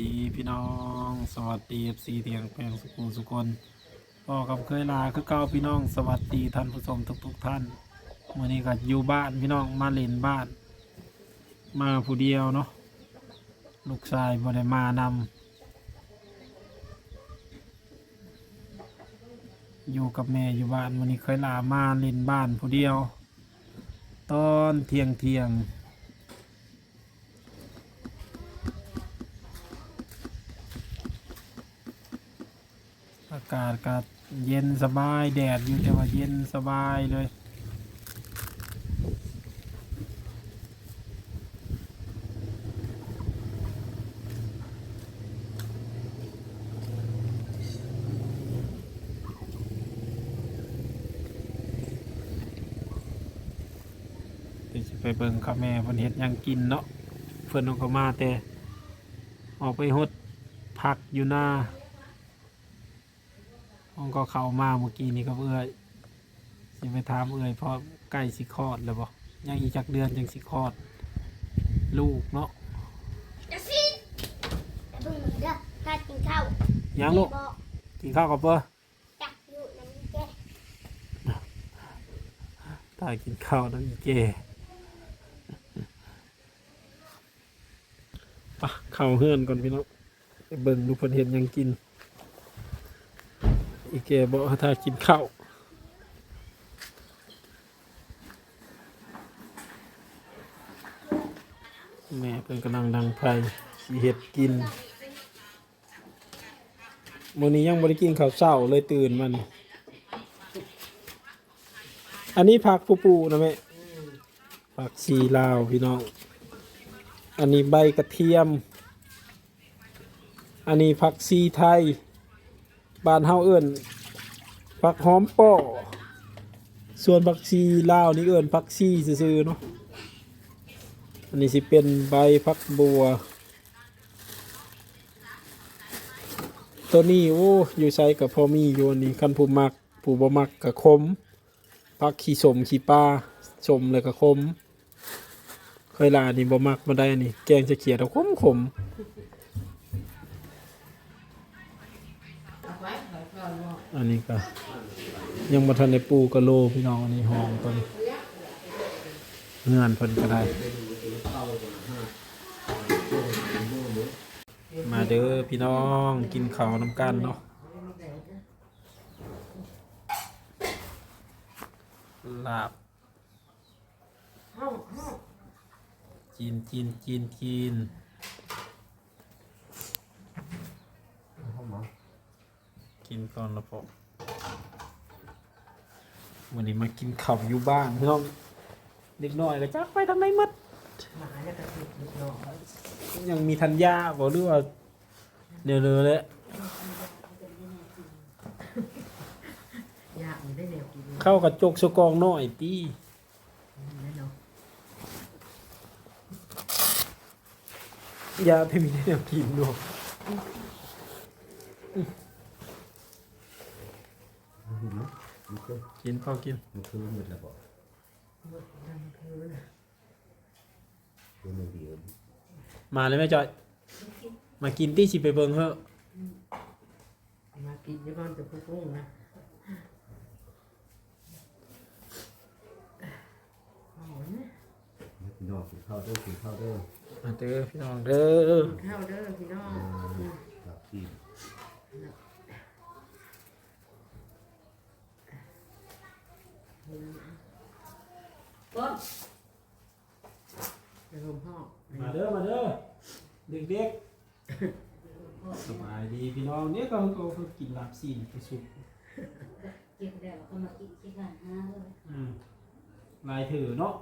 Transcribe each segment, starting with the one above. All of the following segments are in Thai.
ดีพี่น้อง สวัสดีเอฟซีเทียงแปลงสุขุสุคนพ่อกับเคยลาคือเก่าพี่น้อง สวัสดีท่านผู้ชมทุกๆท่านวันนี้ก็อยู่บ้านพี่น้องมาเล่นบ้าน มาผู้เดียวเนาะลูกชายบ่ได้มานำอยู่กับแม่อยู่บ้านวันนี้เคยลามาเล่นบ้านผู้เดียว ตอนเที่ยงเที่ยงากาศก็เย็นสบายแดดอยู่แต่ว่าเย็นสบายเลยไปเบิ่งข้าแม่เพิ่นเฮ็ดยังกินเนาะเพิ่นเอาเข้ามาแต่ออกไปหดผักอยู่หน้า องก็เข้ามาเมื่อกี้นี่ก็เอื้อยสิไปถามเอื้อยเพราะใกล้สิคลอดแล้วบ่ยังอีกจักเดือนจังสิคลอด ลูกเนาะจะสิเบิ่งเด้อการกินข้าวยังลูกบอกกินข้าวกับเพื่อจักอยู่น้ำแก่ตายกินข้าวนั่นอีเจปะเข้าเฮือนก่อนพี่น้องไปเบิ่งดูเพิ่นเห็นหยังกิน อีเกบอกว่าถ้ากินข้าวแม่เพิ่นกำลังดังไฟสิเห็ดกินมื้อนี้ยังบ่ได้กินข้าวเช้าเลยตื่นมานี่อันนี้ผักปูปูนะแม่ผักชีลาวพี่น้อง อันนี้ใบกระเทียม อันนี้ผักชีไทย บ้านเฮาเอิ้นผักหอมป้อส่วนผักชีลาวนี่เอิ้นผักชีซื่อๆเนาะอันนี้สิเป็นใบผักบัว ตัวนี้โอ้อยู่ใช้กับพอมีอยู่อันนี้คันผู้มักผู้บ่มักกับคมผักขี้สมขี้ปลาสมเลยกับคมเคยลานี่บ่มักมาได้อันนี้แกงจะเขียดเอาคมขม อันนี้ก็ ยังบ่ทันได้ปูกะโลพี่น้องอันนี้หอมตัวนี้เงื่อนเพิ่นก็ได้ มาเด้อพี่น้องกินข้าวน้ำกันเนาะลาบจีนจีนจีนจีน กินก่อนและพอวันนี้มากินข้าวอยู่บ้านพี่น้องเด็กน้อยก็จักไปทางไหนหมดยังมีธัญญาบอกหรือว่าเดี๋ยวเลยยากมันได้แนวกินเข้ากระจกสกองน้อยตีแน่นาะยาที่มีแนวกินด้วยกิ นพอกินมันคือมันระบอกหมดทั้งคืนคือมันเดียวมาเลยแม่จอย มากินตี้สิไปเบิงเถอะมากินที่บ้านจะพุ่งนะเอานะพี่น้องกินข้าวเด้อกินข้าวเด้อมาเด้อพี่น้องเด้อกินข้าวเด้อพี่น้องครับพี่ เดี๋ยวผมพ่อมาเด้อมาเด้อเด็กๆสบายดีพี่น้องเนี่ยก็เขาเขากินลาบซีนไปสุกเก็บแล้วก็มากินที่กันห้าเลยอืมลายถือเนาะ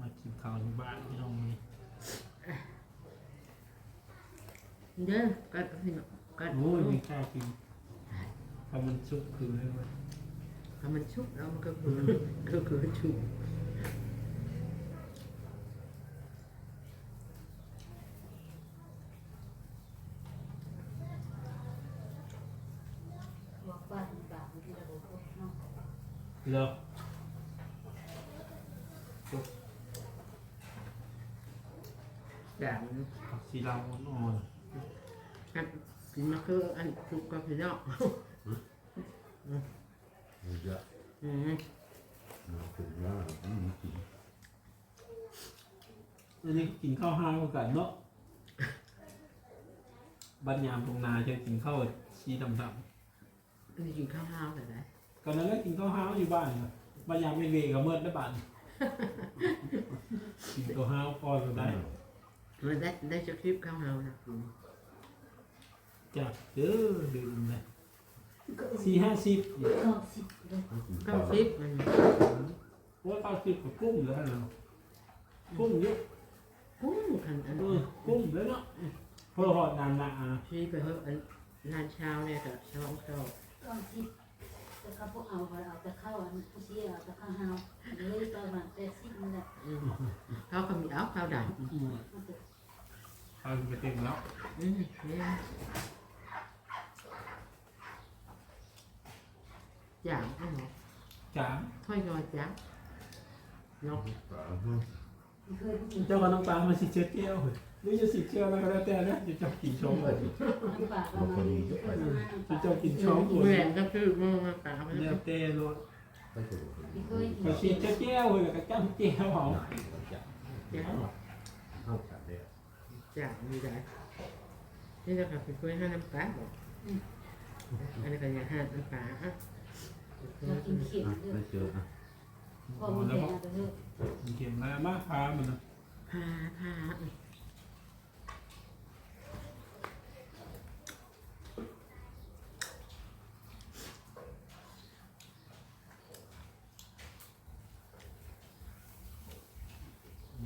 มากินข้าวที่บ้านพี่น้องนี่เด้อกัดพี่น้องกัดโอ้ยไม่กล้ากินทำมันสุกคือเลยเว้ยถ้ามัน ชุบแล้วมันก็คือก็คือชุบบอกว่าบาปที่เรา มาคืออันทุกกับพี่น้องมันเยอะอืมมันถึงแล้วมันกินๆอันนี้กินข้าวห้าวกันเนาะบัดยามตรงนาจะกินข้าวชีดำอันนี้กินข้าวห้าวแต่ไหนๆก็นั้นแล้วกินข้าวห้าวอยู่บ้านครับบัดยามไม่เวกับเมื่อได้บ้านกินข้าวห้าวก่อนก็ได้มันได้ได้จะคลิปข้าวห้าวนะคุณจากเด้อดื่มเลย สี่ห้าสิบก็สิบเลยมันกินข้าข้าววคลิปมันว่าเก้าสิบกับกุ้งแล้วเนาะกุ้งเยอะกุ้งขันอันเออกุ้งแล้วเนาะเพื่อหอดนานละอะที่ไปเพิ่มอันนานเช้าเนี่ยกับช้อนข้าวก็สิบแต่เขาพวกเอาเอาแต่ข้าวอันผู้เชี่ยวแต่ข้าวหาวเลยประมาณแปดสิบนี่แหละอืมข้าวก็มีเอาข้าวดอืมเอาไปเต็มแล้วำอืมเนี่ยอย่างก็เนาะ จ๋า ถ้อยนอยจ้ะ เนาะเคยกินเจ้ากับน้ำปลามาสิเชือเจียวเฮ้ยหรือจะสิเจียวแล้วก็แล้วแต่นะจะเจ้ากินชมเลยน้ำปลาประมาณจะเจ้ากินชมหมดแหวนก็คือมือมาปลาไปแล้วแต่รสไม่เคยดูไม่เคยกินก็สิเชือเจียวเฮ้ยแล้วก็จ้ำเจียวเอาจับจ้ะเข้ากันเลยจ้ะมีได้นี่นะครับเป็นกล้วยห้าน้ำปลาบอกอันนี้ก็อย่างห้าน้ำปลาอะเรากินเข็มด้วไม่ยเจออะ พอมันแดงไปเลยมันเค็มแล้วมาพามันนะพาพา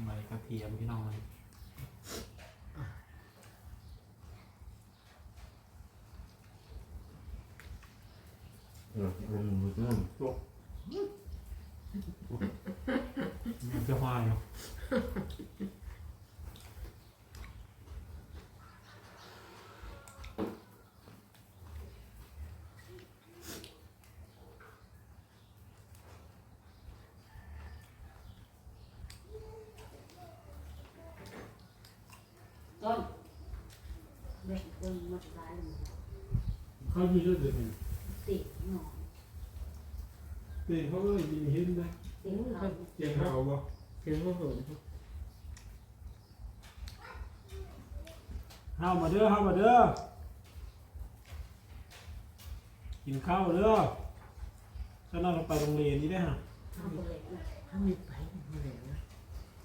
ใบกระเทียมพี่น้องเลยเออมันมั นตกมันจะหายเหรอต้นเด็กคนมาตายเขามีเลือดเลยเนี่ยติดหนอนเด็กเขาก็ยินเห็นนะติดเขาเจียงเขาบ่ถึงหัวหงห้ามาเด้อห้ามาเด้อกินข้าวเด้อฉันน่าจะไปโรงเรียนนี้ได้ฮะเขาไปเลยถ้ามีไปมาแล้วนะ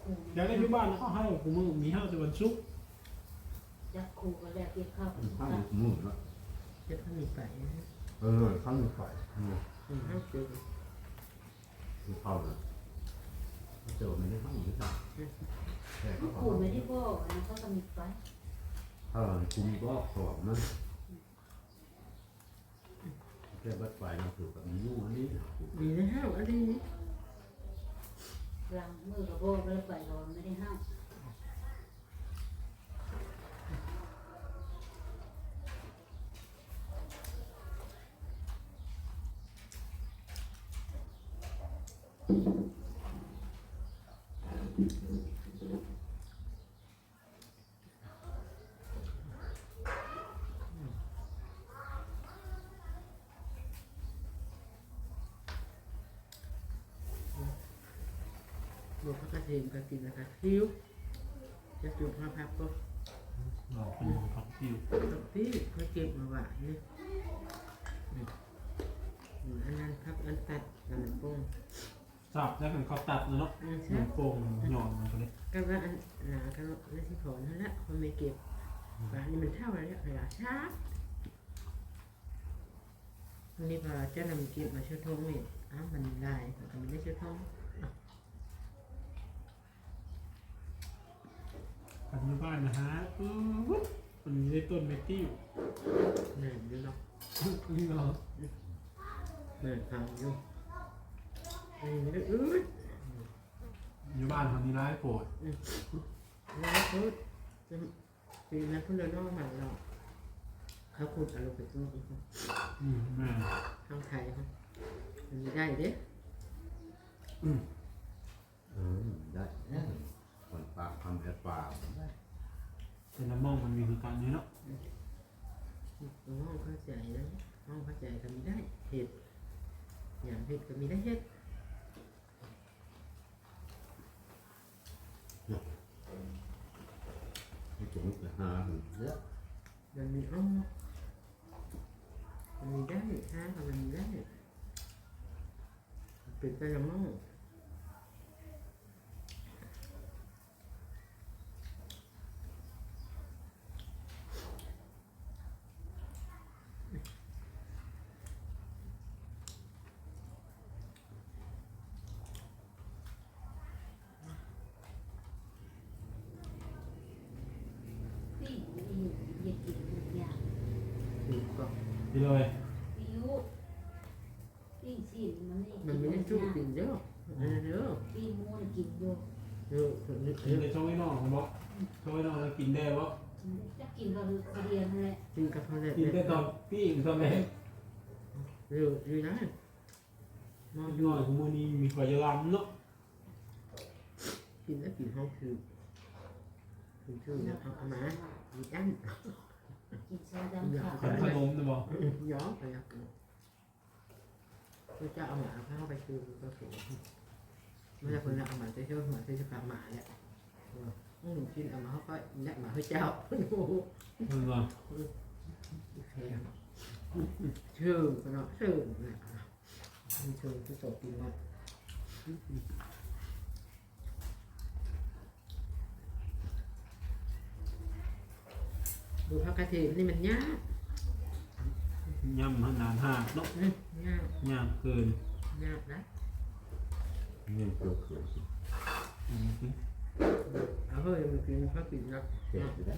ครูอยากได้ที่บ้านเขาให้กูมือมีห้าจะวันศุกร์จักครูก็แล้วเก็บข้าวมันข้างมือแล้วจะถ้ามีไปนะเออข้างมือฝ่ายอืมห้าเจอมันเข้าเลย เจอมันได้ข้างมือจ้ะแต่ก็ครูไม่ได้บอกนะเขาก็มีไปถ้าเราคุมก็สอบมันแค่บัดฝ่ายเราถือกับมียู่อันนี้ดีนะฮะอันนี้กลางมือกับบอกแล้วไปรอนไม่ได้ห้าม บอกเขาก็เทมก็กินนะคะคิ้วจะจุดมาพับก็เราเป็นผักซิวตบที่เขาเก็บมาหวานนี่อันนั้นพับอันตัดอันนั้นโป้งสับแล้วกันเขาตัดเนาะอืมหใช่นูโป่งหย่อนลงไปเลยก็ว่าอันหนากันนั่นที่ถอนนั่นแหละเขาไม่เก็บว่านี่มันเท่าอะไรเวลาช้าอันนี้พอเจ้านำเก็บมาเชื่อทงนี่อ้าวมันได้แต่มันไม่เชื่อทง ปัจจุบันนะฮะอือวุ้บมันมีได้ต้นเมติ้วเหนื่อยอยู่เนาะนี่เหรอเหนื่อยฟังอยู่อืมแล้วอืดอยู่บ้านคนนี้ร้ายโปรดแล้วอืดจะปีนั้นเพิ่งเดินนอกมาเราเขาขุดเอาลงไปตู้อีกอืมแม่ทางไทยครับมันไม่ได้เด้อืมเออได้ คนปากทำแอดปากแต่ละหมองมันมีคือการนี้เนาะห้องเข้าใจนะห้องเข้าใจก็มีได้เห็ดอย่างเห็ดก็มีได้เห็ดให้จุ๋มไปหาเยอะมันมีอ้อมันมีได้ห้ามันมีได้เป็นกระมังปิ้งอีอย่ากินทุกอย่าง ถูกก็ พี่เลยปิ้วปิ้งสิมันนี่มันไม่ได้จุกกินเยอะเออเยอะปิ้งหมูนี่กินอยู่เยอะคนนี้ กินแต่ช่องไอ้น้องผมบอกช่องไอ้น้องแล้วกินได้บ่จะกินก็คือเรียนนั่นแหละกินกับเขาแหละกินได้ตอนพี่อีกตอนไหนเยอะอยู่นะมองน้อยของมือนี้มีไฟยลำเนาะกินแล้วกินห้องคือคือชื่อนะเอามามีอัน กินซอสดำขาวขนขนมนะบอกย้อนไปอะคือจะเอาหมาเข้าไปคือก็เขียนไม่ใช่คนละเอาหมาไปเชื่อหมาไปเชื่อหมาแหละอืมกินเอามาเขาก็แนะหมาให้เจ้าโอ้โหมันว่าแพงชื่อก็เนาะชื่อเนี่ยมีชื่อที่โตกินว่า ดูพักกระเทียมนี่มันยากย่ำขนาดห้าเนาะอืมยากยากเกินยากนะเงี้ยเกลือเกลืออืมเอาเฮ้ยมันกินข้าวกินนะเผ็ดอยู่ได้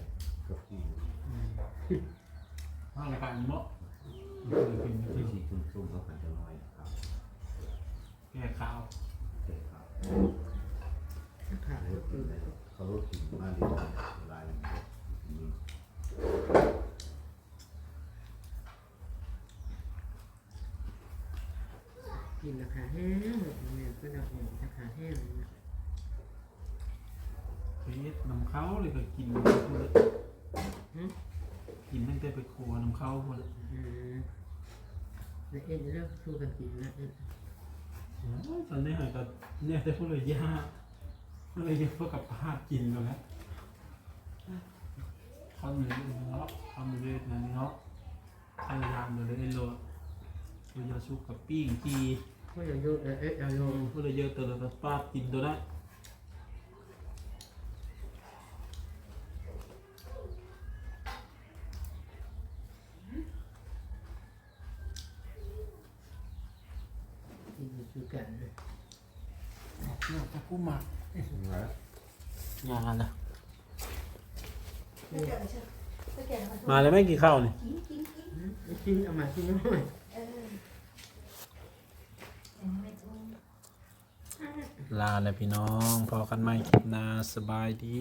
กับที่ว่างรายการเนาะเคยกินที่ที่สีชุ่มๆเขาขันจะลอยครับแก่ข้าวเผ็ดครับขาดเขาก็คือเขากินมาเรียนลายนี่ กินราคาแห้งเนี่ยก็ดอกเนี่ยราคาแห้งนะเฟสน้ำเข้าเลยก็กินเลยกินตั้งแต่ไปครัวน้ำเข้าหมดเลยอืมแล้วเอ็นเลิกชูกันกินนะเอ็นตอนนี้หายก็เนี่ยแต่พวกเลยยากพวกเลยยากพวกกับพาดกินกันแล้วข้าวเหนียวเนาะข้าวเหนียวนั่นเนาะพยายามเลยไอ้โลดตัวยาชุกกับปิ้งกี ก็อย่าโยเอ๊ะอย่าโยกพวกเลยเยอะตัวละปาดกินตัวได้กินชูกันนะเนาจะกู้มักงานละไม่แก่ไม่ใช่ไม่แก่แล้วมาแล้วไม่กินข้าวนี่กินกินเอามากินน้อย เออยังไม่ต้อง ลาแล้วพี่น้องพอกันใหม่คลิปหน้าสบายดี